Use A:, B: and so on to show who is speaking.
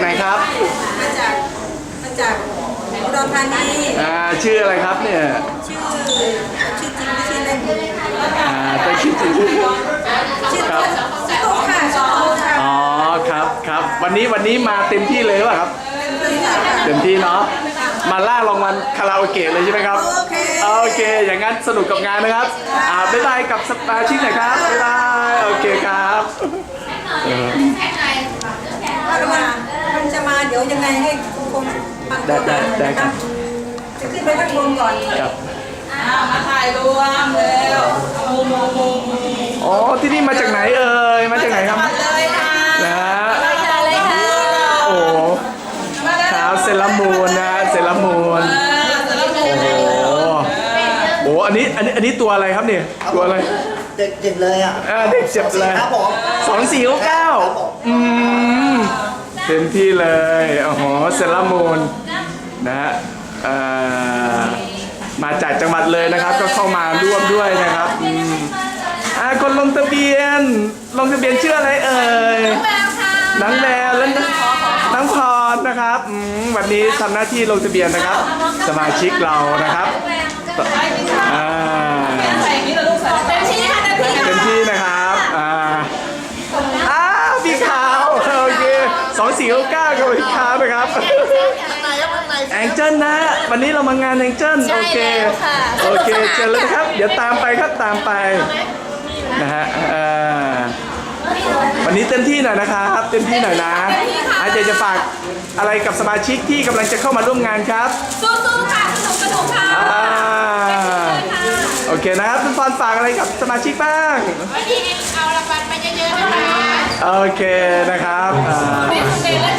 A: ไหนครับมาจากไหนครับ
B: มาจากมาจากอุดรธานี
A: อ่าชื่ออะไรครับเนี่ย
B: ชื่อชื่อจริงไม่ชื่อเล่น
A: อ่าแต่ชื่อจริง
B: ชื่อ
A: ครับ
B: ชื่อตุ๊กค่ะชื่อตุ๊กค่ะ
A: อ๋อครับครับ วันนี้วันนี้มาเต็มที่เลยหรือเปล่ะครับ
B: นี่ค่ะ
A: เต็มที่เนาะมาล่ารางวัลคาราโอเกะเลยใช่ไหมครับ
B: โอเค
A: โอเคอย่างนั้นสนุกกับงานนะครับ อ่าบ๊ายบายกับสมาชิกหน่อยครับบ๊ายบายโอเคครับ
B: ดี๋ยวยังไงให้ทุกคนปัก
A: ได้ได้ได้ครับ
B: จะขึ้นไปข้างบนก่อน
A: ครับ
C: มาถ่ายรวมเร็วมูมูมูมู
A: อ๋อที่นี่มาจากไหนเอ่ยมาจากไหนครับ
C: เลยค่ะ
A: นะฮะ
C: เลยค่ะ
A: โอ้โห
C: มาเลย
A: ครับเซรามูนนะเซรามูนโอ้โหโอ้โหอันนี้อันนี้อันนี้ตัวอะไรครับเนี่ยตัวอะไร
D: เด็กเจ็บเลยอะ
A: อ่าเด็กเจ็บเลย
D: ครับผม
A: สองสี่เก้าอืม เต็มที่เลยโอ้โหเซรามูนนะฮะเอ่อมาจากจังหวัดเลยนะครับ ก็เข้ามาร่วมด้วยนะครับอืมอ่าคนลงทะเบียน ลงทะเบียนชื่ออะไรเอ่ยน้องแววและน้องพรนะครับอืมวันนี้ทำหน้าที่ลงทะเบียนนะครับ สมาชิกเรานะครับอ่า
C: สองสี่
E: เก้า
A: กับพี่ขาวนะครับแองเจิลนะ วันนี้เรามางานแองเจิลโอเคโอเคเชิญเลยนะครับเดี๋ยวตามไปครับตามไปนะฮะเอ่อวันนี้เต็มที่หน่อยนะครับเต็มที่หน่อยนะอาจจะจะฝากอะไรกับสมาชิกที่กำลังจะเข้ามาร่วมงานครับ
E: สู้ๆค่ะสนุกสนุกค่ะ
A: อ่าโอเคนะครับคุณฟอนฝากอะไรกับสมาชิกบ้าง โอเคนะครับ